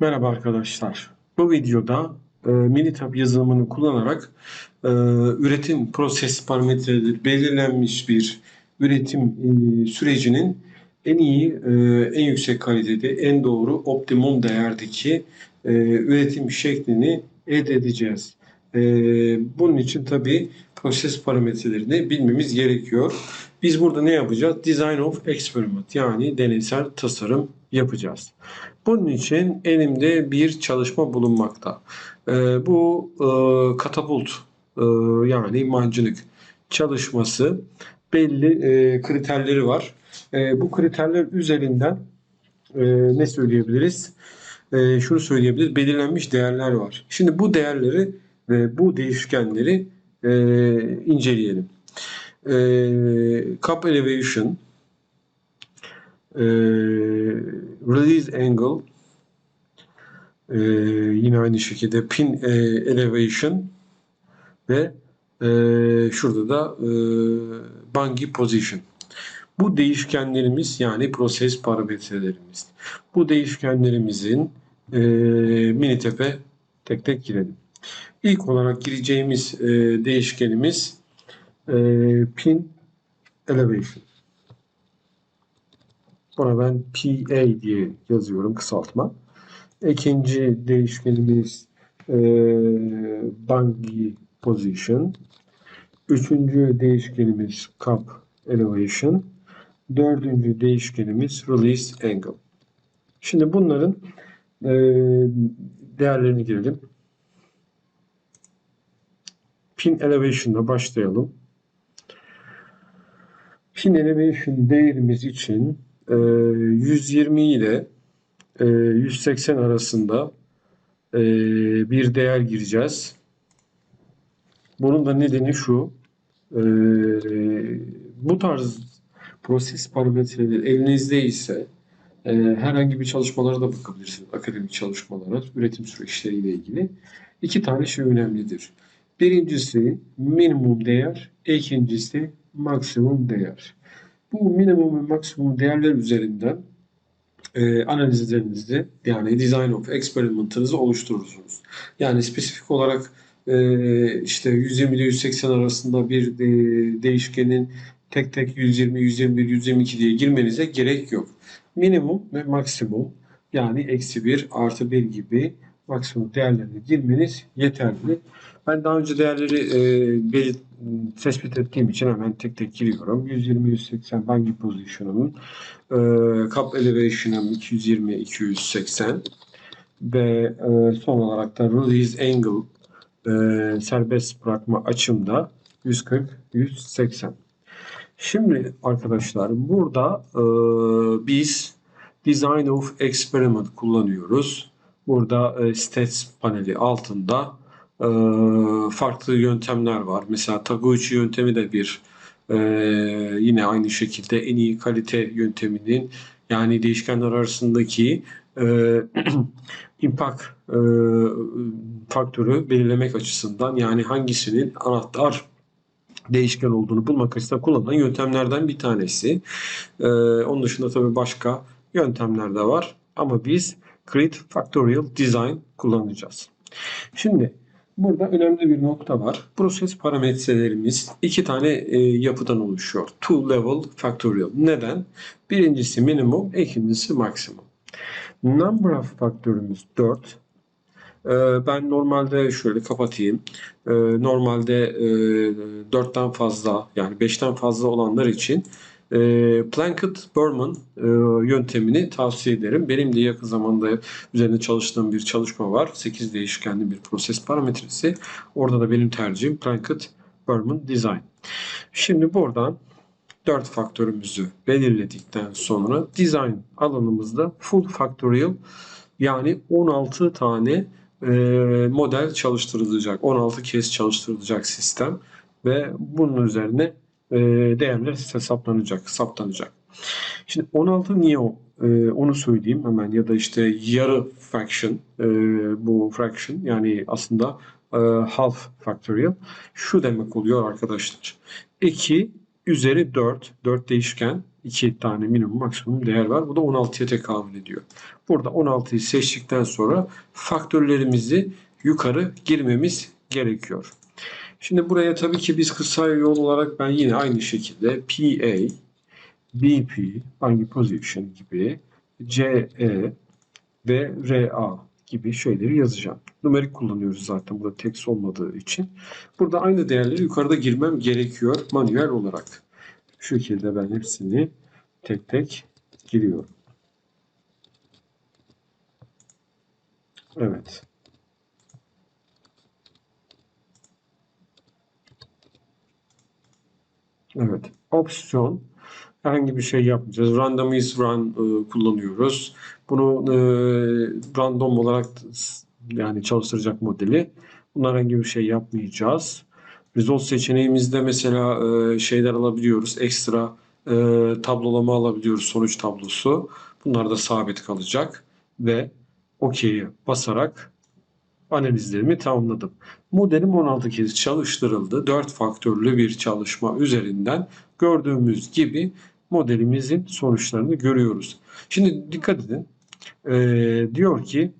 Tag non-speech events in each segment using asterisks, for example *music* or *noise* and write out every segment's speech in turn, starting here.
Merhaba arkadaşlar. Bu videoda e, Minitab yazılımını kullanarak e, üretim proses parametreleri belirlenmiş bir üretim e, sürecinin en iyi, e, en yüksek kalitede, en doğru, optimum değerdeki e, üretim şeklini elde edeceğiz. E, bunun için tabii proses parametrelerini bilmemiz gerekiyor. Biz burada ne yapacağız? Design of experiment yani deneysel tasarım yapacağız. Bunun için elimde bir çalışma bulunmakta. Ee, bu e, katapult e, yani mancınık çalışması belli e, kriterleri var. E, bu kriterler üzerinden e, ne söyleyebiliriz? E, şunu söyleyebiliriz. Belirlenmiş değerler var. Şimdi bu değerleri ve bu değişkenleri e, inceleyelim. E, cup elevation, e, release angle, e, yine aynı şekilde pin e, elevation ve e, şurada da e, bungee position. Bu değişkenlerimiz yani proses parametrelerimiz. Bu değişkenlerimizin e, Minitep'e tek tek girelim. İlk olarak gireceğimiz e, değişkenimiz e, pin elevation. Buna ben PA diye yazıyorum kısaltma. İkinci değişkenimiz e, bungee position. Üçüncü değişkenimiz cup elevation. Dördüncü değişkenimiz release angle. Şimdi bunların e, değerlerini girelim. Pin elevation'da başlayalım. Pin elevation değerimiz için e, 120 ile e, 180 arasında e, bir değer gireceğiz. Bunun da nedeni şu. E, bu tarz proses parametreleri elinizde ise e, herhangi bir çalışmalara da bakabilirsiniz. Akademik çalışmalara, üretim süreçleriyle ilgili. İki tane şey önemlidir. Birincisi minimum değer, ikincisi maksimum değer. Bu minimum ve maksimum değerler üzerinden e, analizlerinizi yani design of experiment'ınızı oluşturursunuz. Yani spesifik olarak e, işte 120 ile 180 arasında bir e, değişkenin tek tek 120, 121, 122 diye girmenize gerek yok. Minimum ve maksimum yani eksi 1 artı 1 gibi maksimum değerlerini girmeniz yeterli. Ben daha önce değerleri e, belir, tespit ettiğim için hemen tek tek giriyorum. 120, 180 bungee position'um, e, cup elevation'ım 220, 280 ve e, son olarak da release angle e, serbest bırakma açımda 140, 180. Şimdi arkadaşlar burada e, biz Design of Experiment kullanıyoruz. Burada e, Stats paneli altında farklı yöntemler var. Mesela Taguchi yöntemi de bir e, yine aynı şekilde en iyi kalite yönteminin yani değişkenler arasındaki e, *clears throat* impact e, faktörü belirlemek açısından yani hangisinin anahtar değişken olduğunu bulmak açısından kullanılan yöntemlerden bir tanesi. Ee, onun dışında tabii başka yöntemler de var. Ama biz Create Factorial Design kullanacağız. Şimdi burada önemli bir nokta var. Proses parametrelerimiz iki tane e, yapıdan oluşuyor. Two level factorial. Neden? Birincisi minimum, ikincisi maksimum. Number of faktörümüz 4. Ee, ben normalde şöyle kapatayım. Ee, normalde e, 4'ten fazla yani 5'ten fazla olanlar için e, Plankett-Burman e, yöntemini tavsiye ederim. Benim de yakın zamanda üzerinde çalıştığım bir çalışma var. 8 değişkenli bir proses parametresi. Orada da benim tercihim Plankett-Burman Design. Şimdi buradan 4 faktörümüzü belirledikten sonra design alanımızda full factorial yani 16 tane e, model çalıştırılacak. 16 kez çalıştırılacak sistem ve bunun üzerine e, değerler hesaplanacak, saptanacak. Şimdi 16 niye o? E, onu söyleyeyim hemen ya da işte yarı fraction e, bu fraction yani aslında e, half factorial şu demek oluyor arkadaşlar. 2 üzeri 4, 4 değişken iki tane minimum maksimum değer var. Bu da 16'ya tekabül ediyor. Burada 16'yı seçtikten sonra faktörlerimizi yukarı girmemiz gerekiyor. Şimdi buraya tabii ki biz kısa yol olarak ben yine aynı şekilde PA, BP, hangi position gibi, CE ve RA gibi şeyleri yazacağım. Numerik kullanıyoruz zaten burada text olmadığı için. Burada aynı değerleri yukarıda girmem gerekiyor manuel olarak. Şu şekilde ben hepsini tek tek giriyorum. Evet. Evet. Opsiyon herhangi bir şey yapmayacağız. Random is run e, kullanıyoruz. Bunu e, random olarak yani çalıştıracak modeli. Bunlar herhangi bir şey yapmayacağız. Result seçeneğimizde mesela e, şeyler alabiliyoruz. Ekstra e, tablolama alabiliyoruz. Sonuç tablosu. Bunlar da sabit kalacak. Ve OK'ye basarak analizlerimi tamamladım. Modelim 16 kez çalıştırıldı. 4 faktörlü bir çalışma üzerinden gördüğümüz gibi modelimizin sonuçlarını görüyoruz. Şimdi dikkat edin. Ee, diyor ki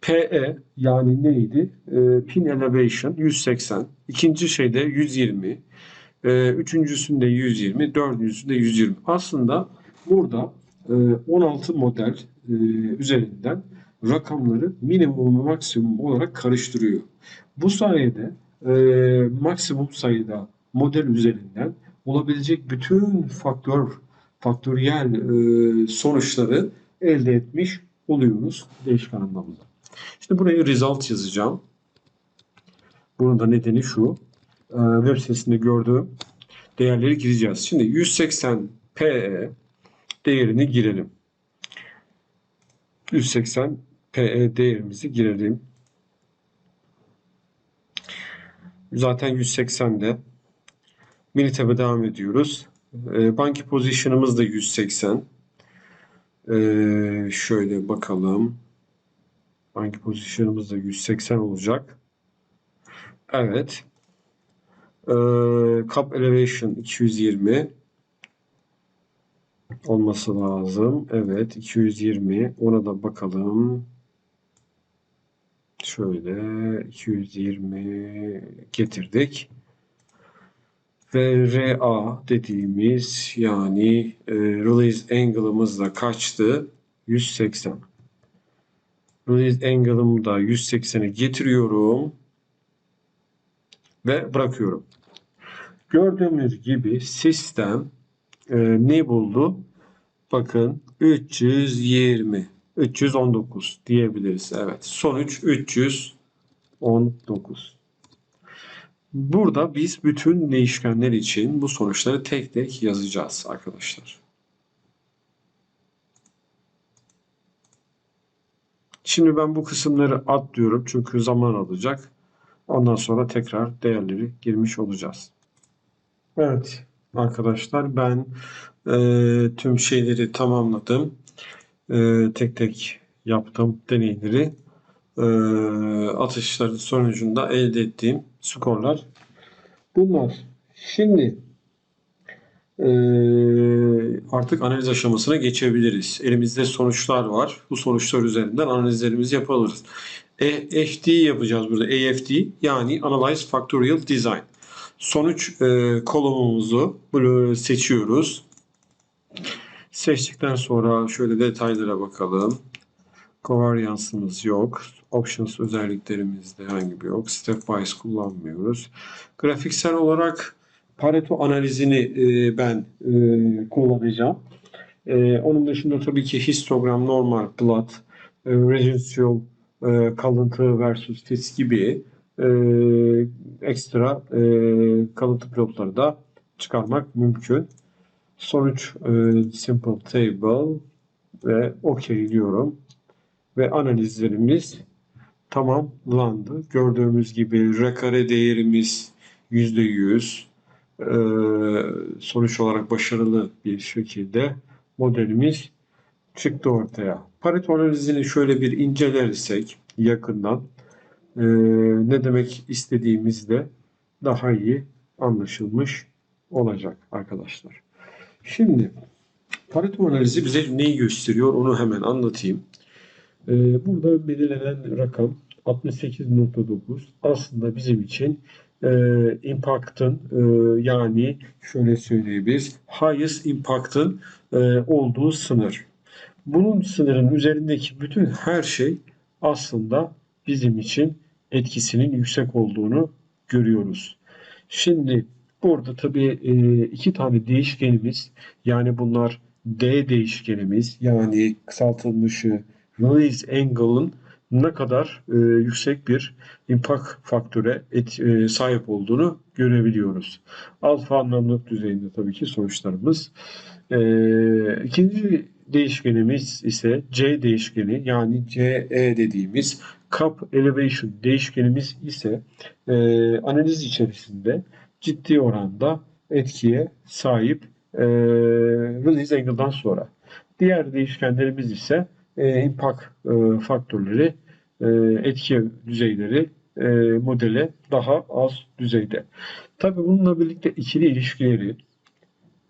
PE yani neydi? Ee, pin elevation 180. İkinci şeyde 120. Ee, üçüncüsünde 120. Dördüncüsünde 120. Aslında burada e, 16 model e, üzerinden rakamları minimum ve maksimum olarak karıştırıyor. Bu sayede e, maksimum sayıda model üzerinden olabilecek bütün faktör faktöriyel e, sonuçları elde etmiş oluyoruz değişken anlamda. Şimdi buraya result yazacağım. Bunun da nedeni şu. E, web sitesinde gördüğüm değerleri gireceğiz. Şimdi 180 PE değerini girelim. 180 PE değerimizi girelim. Zaten 180'de. Mini tab'a devam ediyoruz. E, banki position'ımız da 180. E, şöyle bakalım. Banki position'ımız da 180 olacak. Evet. E, cup elevation 220 olması lazım. Evet 220. Ona da bakalım. Şöyle 220 getirdik. Ve RA dediğimiz yani e, release angle'ımız da kaçtı? 180. Release angle'ımı da 180'e getiriyorum. Ve bırakıyorum. Gördüğümüz gibi sistem e, ne buldu? Bakın 320. 319 diyebiliriz. Evet. Sonuç 319. Burada biz bütün değişkenler için bu sonuçları tek tek yazacağız arkadaşlar. Şimdi ben bu kısımları atlıyorum çünkü zaman alacak. Ondan sonra tekrar değerleri girmiş olacağız. Evet arkadaşlar ben e, tüm şeyleri tamamladım. E, tek tek yaptım deneyleri. E, atışların sonucunda elde ettiğim skorlar bunlar. Şimdi e, artık analiz aşamasına geçebiliriz. Elimizde sonuçlar var. Bu sonuçlar üzerinden analizlerimizi yapabiliriz. AFD yapacağız burada. AFD yani Analyze Factorial Design. Sonuç e, kolonumuzu seçiyoruz. Seçtikten sonra şöyle detaylara bakalım. Covariance'ımız yok. Options özelliklerimizde herhangi bir yok. Step wise kullanmıyoruz. Grafiksel olarak Pareto analizini e, ben e, kullanacağım. E, onun dışında tabii ki histogram, normal plot, e, kalıntı versus fit gibi ekstra kalıntı plotları da çıkarmak mümkün. Sonuç e, simple table ve OK diyorum. Ve analizlerimiz tamamlandı. Gördüğümüz gibi R kare değerimiz %100. E, sonuç olarak başarılı bir şekilde modelimiz çıktı ortaya. Pareto analizini şöyle bir incelersek yakından e, ne demek istediğimizde daha iyi anlaşılmış olacak arkadaşlar. Şimdi Pareto analizi bize neyi gösteriyor onu hemen anlatayım. Ee, burada belirlenen rakam 68.9 aslında bizim için e, impact'ın e, yani şöyle söyleyebiliriz highest impact'ın e, olduğu sınır. Bunun sınırın üzerindeki bütün her şey aslında bizim için etkisinin yüksek olduğunu görüyoruz. Şimdi burada tabii iki tane değişkenimiz yani bunlar D değişkenimiz yani kısaltılmışı release angle'ın ne kadar yüksek bir impact faktöre sahip olduğunu görebiliyoruz. Alfa anlamlık düzeyinde tabii ki sonuçlarımız. İkinci değişkenimiz ise C değişkeni yani CE dediğimiz Cup Elevation değişkenimiz ise analiz içerisinde ciddi oranda etkiye sahip e, release angle'dan sonra. Diğer değişkenlerimiz ise e, impact e, faktörleri, e, etki düzeyleri e, modele daha az düzeyde. Tabii bununla birlikte ikili ilişkileri,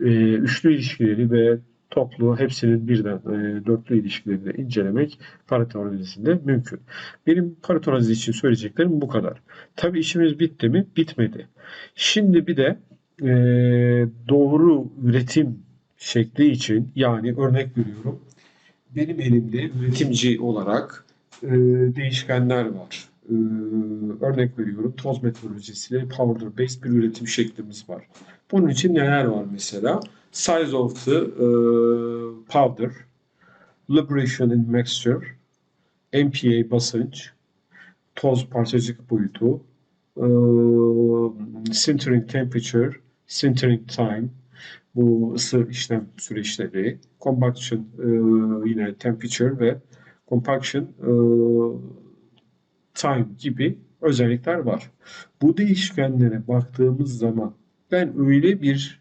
e, üçlü ilişkileri ve toplu hepsinin birden e, dörtlü ilişkileri incelemek Pareto analizinde mümkün. Benim Pareto analizi için söyleyeceklerim bu kadar. Tabii işimiz bitti mi? Bitmedi. Şimdi bir de e, doğru üretim şekli için yani örnek veriyorum benim elimde üretimci olarak e, değişkenler var. E, örnek veriyorum toz metodolojisiyle powder based bir üretim şeklimiz var. Bunun için neler var mesela? Size of the e, powder, liberation in mixture, MPa basınç, toz parçacık boyutu, e, sintering temperature, sintering time, bu ısı işlem süreçleri, combustion e, yine temperature ve compaction e, time gibi özellikler var. Bu değişkenlere baktığımız zaman ben öyle bir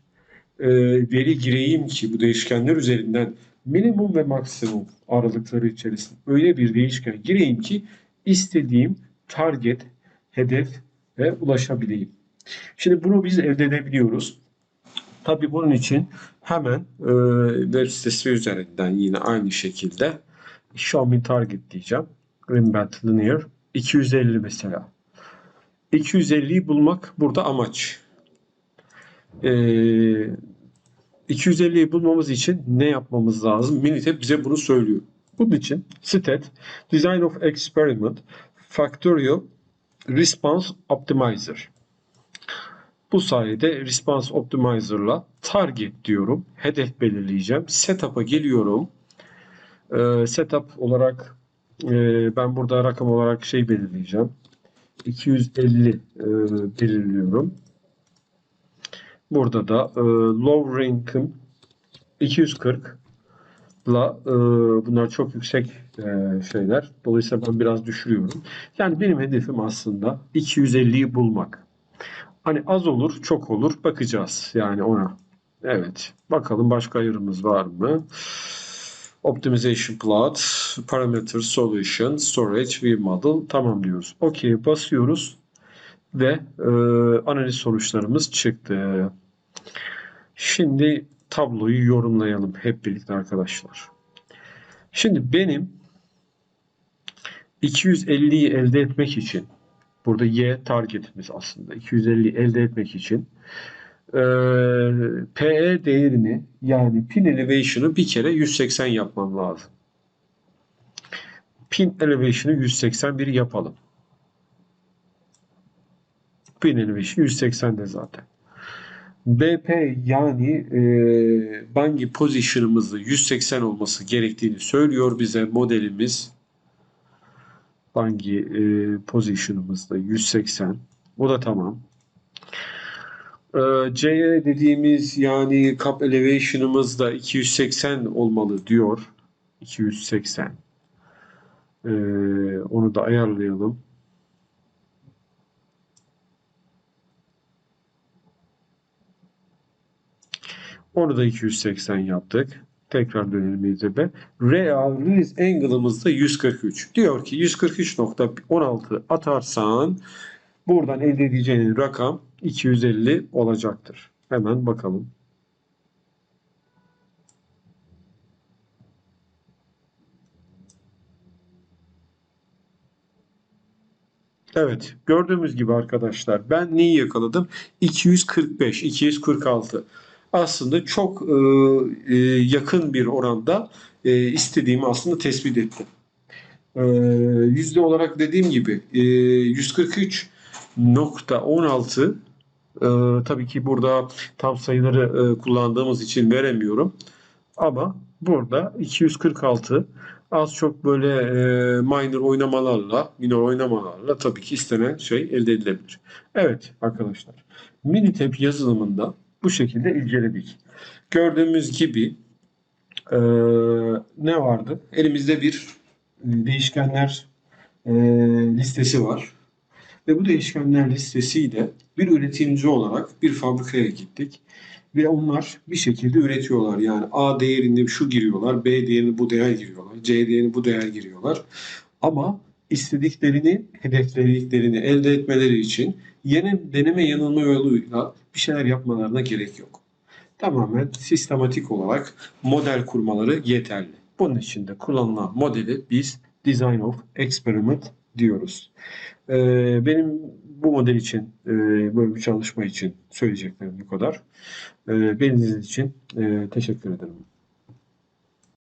e, veri gireyim ki bu değişkenler üzerinden minimum ve maksimum aralıkları içerisinde öyle bir değişken gireyim ki istediğim target, hedef ve ulaşabileyim. Şimdi bunu biz elde edebiliyoruz. Tabii bunun için hemen e, web sitesi üzerinden yine aynı şekilde me target diyeceğim. Greenbelt Linear 250 mesela. 250'yi bulmak burada amaç. E, 250'yi bulmamız için ne yapmamız lazım? Minitep bize bunu söylüyor. Bunun için stat Design of Experiment Factorial Response Optimizer. Bu sayede Response Optimizer'la target diyorum. Hedef belirleyeceğim. Setup'a geliyorum. Ee, setup olarak e, ben burada rakam olarak şey belirleyeceğim. 250 e, belirliyorum. Burada da e, low rank'ım 240 la e, bunlar çok yüksek e, şeyler. Dolayısıyla ben biraz düşürüyorum. Yani benim hedefim aslında 250'yi bulmak. Hani az olur, çok olur. Bakacağız yani ona. Evet. Bakalım başka ayırımız var mı? Optimization plot, parameter solution, storage, view model. Tamam diyoruz. OK basıyoruz ve e, analiz sonuçlarımız çıktı. Şimdi tabloyu yorumlayalım hep birlikte arkadaşlar. Şimdi benim 250'yi elde etmek için burada Y targetimiz aslında 250 elde etmek için e, PE değerini yani pin elevation'ı bir kere 180 yapmam lazım. Pin elevation'ı 181 yapalım. Pin elevation 180 de zaten. BP yani e, bangi position'ımızda 180 olması gerektiğini söylüyor bize modelimiz. Bangi e, position'ımızda 180. O da tamam. E, C'ye dediğimiz yani cup elevation'ımız da 280 olmalı diyor. 280. E, onu da ayarlayalım. Orada 280 yaptık. Tekrar dönelim YouTube'e. Real release angle'ımız da 143. Diyor ki 143.16 atarsan buradan elde edeceğin rakam 250 olacaktır. Hemen bakalım. Evet gördüğümüz gibi arkadaşlar ben neyi yakaladım? 245, 246. Aslında çok e, e, yakın bir oranda e, istediğimi aslında tespit ettim. E, yüzde olarak dediğim gibi e, 143.16 e, tabii ki burada tam sayıları e, kullandığımız için veremiyorum. Ama burada 246 az çok böyle e, minor oynamalarla, minor oynamalarla tabii ki istenen şey elde edilebilir. Evet arkadaşlar, Minitab yazılımında bu şekilde inceledik. Gördüğümüz gibi e, ne vardı? Elimizde bir değişkenler e, listesi var. Ve bu değişkenler listesiyle bir üretimci olarak bir fabrikaya gittik. Ve onlar bir şekilde üretiyorlar. Yani A değerinde şu giriyorlar, B değerinde bu değer giriyorlar, C değerinde bu değer giriyorlar. Ama istediklerini, hedeflediklerini elde etmeleri için yeni deneme yanılma yoluyla bir şeyler yapmalarına gerek yok. Tamamen sistematik olarak model kurmaları yeterli. Bunun için de kullanılan modeli biz Design of Experiment diyoruz. Ee, benim bu model için, e, böyle bir çalışma için söyleyeceklerim bu kadar. Ee, beni dinlediğiniz için e, teşekkür ederim.